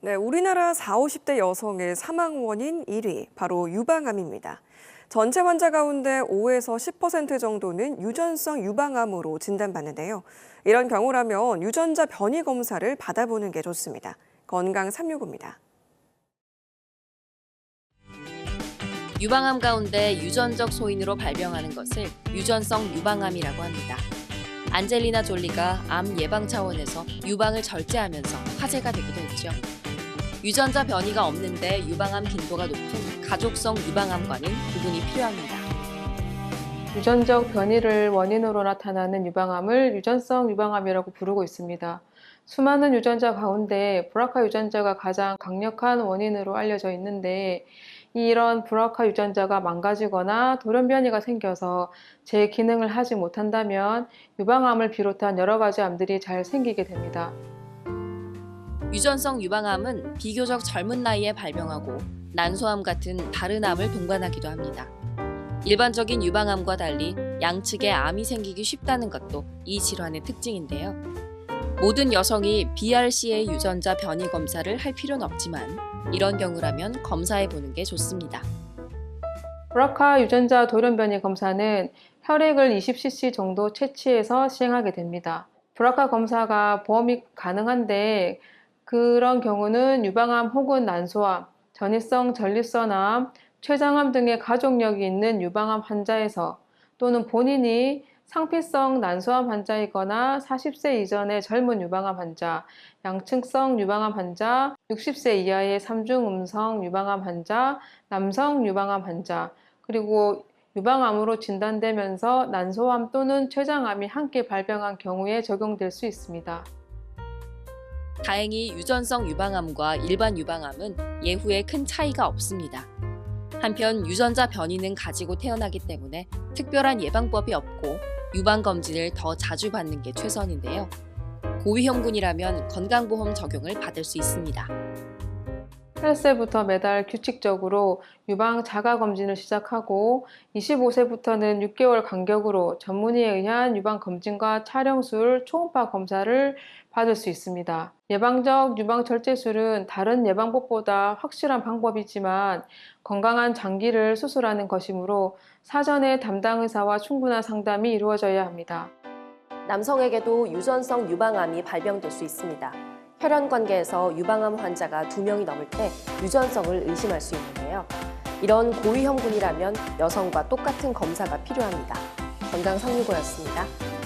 네, 우리나라 40, 50대 여성의 사망 원인 1위, 바로 유방암입니다. 전체 환자 가운데 5에서 10% 정도는 유전성 유방암으로 진단받는데요. 이런 경우라면 유전자 변이 검사를 받아보는 게 좋습니다. 건강 365입니다. 유방암 가운데 유전적 소인으로 발병하는 것을 유전성 유방암이라고 합니다. 안젤리나 졸리가 암 예방 차원에서 유방을 절제하면서 화제가 되기도 했죠. 유전자 변이가 없는데 유방암 빈도가 높은 가족성 유방암과는 구분이 필요합니다. 유전적 변이를 원인으로 나타나는 유방암을 유전성 유방암이라고 부르고 있습니다. 수많은 유전자 가운데 브라카 유전자가 가장 강력한 원인으로 알려져 있는데 이런 브라카 유전자가 망가지거나 돌연 변이가 생겨서 제 기능을 하지 못한다면 유방암을 비롯한 여러 가지 암들이 잘 생기게 됩니다. 유전성 유방암은 비교적 젊은 나이에 발병하고 난소암 같은 다른 암을 동반하기도 합니다. 일반적인 유방암과 달리 양측에 암이 생기기 쉽다는 것도 이 질환의 특징인데요. 모든 여성이 BRCA 유전자 변이 검사를 할 필요는 없지만 이런 경우라면 검사해 보는 게 좋습니다. 브라카 유전자 돌연 변이 검사는 혈액을 20cc 정도 채취해서 시행하게 됩니다. 브라카 검사가 보험이 가능한데 그런 경우는 유방암 혹은 난소암, 전이성 전립선암, 췌장암 등의 가족력이 있는 유방암 환자에서 또는 본인이 상피성 난소암 환자이거나 40세 이전의 젊은 유방암 환자, 양층성 유방암 환자, 60세 이하의 삼중 음성 유방암 환자, 남성 유방암 환자, 그리고 유방암으로 진단되면서 난소암 또는 췌장암이 함께 발병한 경우에 적용될 수 있습니다. 다행히 유전성 유방암과 일반 유방암은 예후에 큰 차이가 없습니다. 한편 유전자 변이는 가지고 태어나기 때문에 특별한 예방법이 없고 유방 검진을 더 자주 받는 게 최선인데요. 고위험군이라면 건강보험 적용을 받을 수 있습니다. 8세부터 매달 규칙적으로 유방 자가 검진을 시작하고 25세부터는 6개월 간격으로 전문의에 의한 유방 검진과 촬영술, 초음파 검사를 받을 수 있습니다. 예방적 유방 절제술은 다른 예방법보다 확실한 방법이지만 건강한 장기를 수술하는 것이므로 사전에 담당 의사와 충분한 상담이 이루어져야 합니다. 남성에게도 유전성 유방암이 발병될 수 있습니다. 혈연 관계에서 유방암 환자가 2명이 넘을 때 유전성을 의심할 수 있는데요. 이런 고위험군이라면 여성과 똑같은 검사가 필요합니다. 건강 365였습니다.